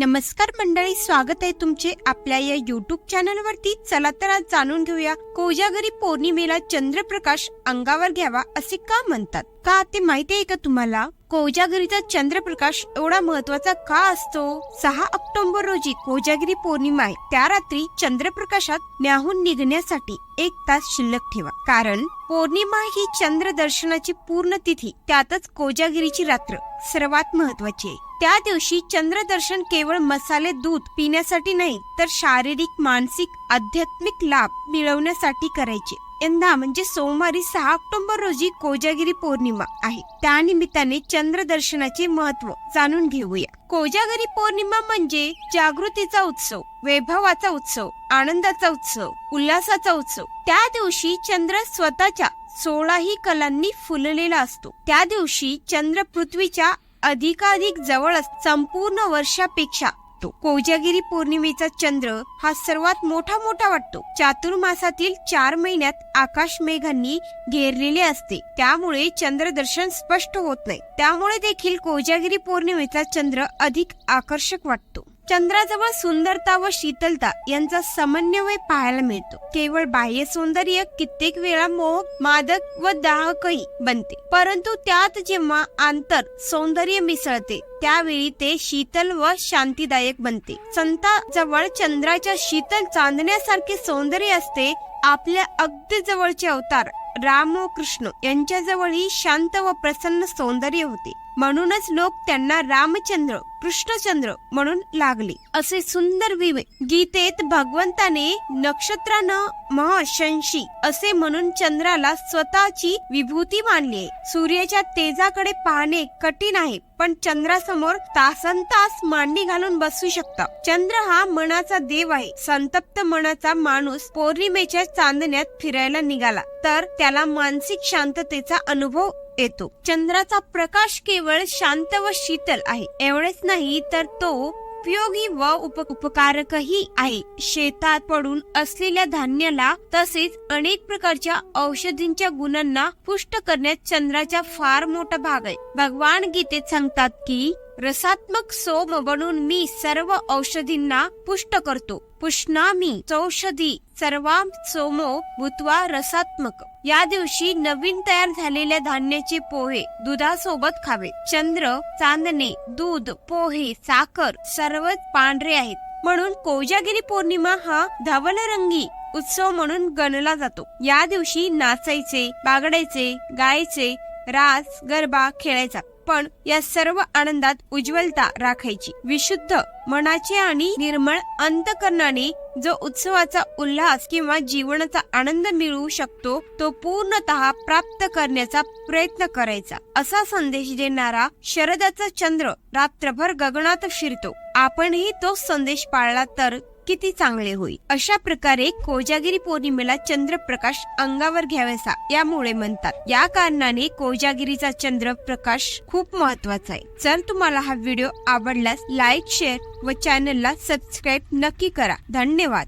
नमस्कार मंडळी स्वागत आहे तुमचे आपल्या या युट्यूब चॅनल वरती. चला तर आज जाणून घेऊया कोजागरी पौर्णिमेला चंद्रप्रकाश अंगावर घ्यावा असे का म्हणतात? का ते माहिती आहे का तुम्हाला? कोजागिरीचा चंद्रप्रकाश एवढा महत्त्वाचा का असतो? सहा ऑक्टोबर रोजी कोजागिरी पौर्णिमा आहे. त्या रात्री चंद्रप्रकाशात न्याहून निघण्यासाठी एक तास शिल्लक ठेवा. कारण पौर्णिमा ही चंद्र दर्शनाची पूर्ण तिथी त्यातच कोजागिरीची रात्र सर्वात महत्वाची आहे. त्या दिवशी चंद्रदर्शन केवळ मसाले दूध पिण्यासाठी नाही तर शारीरिक मानसिक आध्यात्मिक लाभ मिळवण्यासाठी करायचे. यंदा म्हणजे सोमवारी सहा ऑक्टोबर रोजी कोजागिरी पौर्णिमा आहे. त्यानिमित्ताने चंद्रदर्शनाचे महत्त्व जाणून घेऊया. कोजागिरी पौर्णिमा म्हणजे जागृतीचा उत्सव वैभवाचा उत्सव आनंदाचा उत्सव उल्हासाचा उत्सव. त्या दिवशी चंद्र स्वतःच्या सोळाही कलांनी फुललेला असतो. त्या दिवशी चंद्र पृथ्वीच्या अधिकाधिक जवळ संपूर्ण वर्षापेक्षा तो कोजागिरी पौर्णिमेचा चंद्र हा सर्वात मोठा मोठा वाटतो. चातुर्मासातील चार महिन्यात आकाश मेघांनी घेरलेले असते. त्यामुळे चंद्रदर्शन स्पष्ट होत नाही. त्यामुळे देखील कोजागिरी पौर्णिमेचा चंद्र अधिक आकर्षक वाटतो. चंद्राजवळ सुंदरता व शीतलता यांचा समन्वय पाहायला मिळतो. केवळ बाह्य सौंदर्य कित्येक वेळा मोह मादक व दाहकही बनते. परंतु त्यात जेव्हा आंतर सौंदर्य मिसळते त्यावेळी ते शीतल व शांतीदायक बनते. संताजवळ चंद्राच्या शीतल चांदण्यासारखे सौंदर्य असते. आपल्या अगदी जवळचे अवतार राम व कृष्ण यांच्याजवळही शांत व प्रसन्न सौंदर्य होते. म्हणूनच लोक त्यांना रामचंद्र कृष्णचंद्र म्हणून लागले. असे सुंदर विवे गीतेत भगवंताने नक्षत्रानं महशंशी असे म्हणून चंद्राला स्वतःची विभूती मानली आहे. सूर्याच्या तेजाकडे पाहणे कठीण आहे पण चंद्रासमोर तासन तास मांडी घालून बसू शकता. चंद्र हा मनाचा देव आहे. संतप्त मनाचा माणूस पौर्णिमेच्या चांदण्यात फिरायला निघाला. तर त्याला मानसिक शांततेचा अनुभव येतो. चंद्राचा प्रकाश केवळ शांत व शीतल आहे. एवढेच नाही तर तो उपयोगी व उप उपकारकही आहे. शेतात पडून असलेल्या धान्याला तसेच अनेक प्रकारच्या औषधींच्या गुणांना पुष्ट करण्यात चंद्राचा फार मोठा भाग आहे. भगवान गीतेत सांगतात की रसात्मक सोम बनून मी सर्व औषधींना पुष्ट करतो. पुष्णामी चौषधी सर्वां सोमो भूत्वा रसात्मक. या दिवशी नवीन तयार झालेल्या धान्याचे पोहे दुधासोबत खावे. चंद्र चांदणे दूध पोहे साखर सर्वच पांढरे आहेत. म्हणून कोजागिरी पौर्णिमा हा धवलरंगी उत्सव म्हणून गणला जातो. या दिवशी नाचायचे बागडायचे गायचे रास गरबा खेळायचा. पण या सर्व आनंदात उज्ज्वलता राखायची. विशुद्ध मनाचे आणि निर्मळ अंतकरणाने जो उत्सवाचा उल्हास किंवा जीवनाचा आनंद मिळवू शकतो तो पूर्णतः प्राप्त करण्याचा प्रयत्न करायचा. असा संदेश देणारा शरदाचा चंद्र रात्रभर गगनात फिरतो आपणही तो संदेश पाळला तर किती चांगले होईल? अशा प्रकारे कोजागिरी पौर्णिमेला चंद्रप्रकाश अंगावर घ्यावासा यामुळे म्हणतात. या कारणाने कोजागिरीचा चंद्र प्रकाश खूप महत्त्वाचा आहे. जर तुम्हाला हा व्हिडिओ आवडल्यास लाईक शेअर व चॅनलला सबस्क्राईब नक्की करा. धन्यवाद.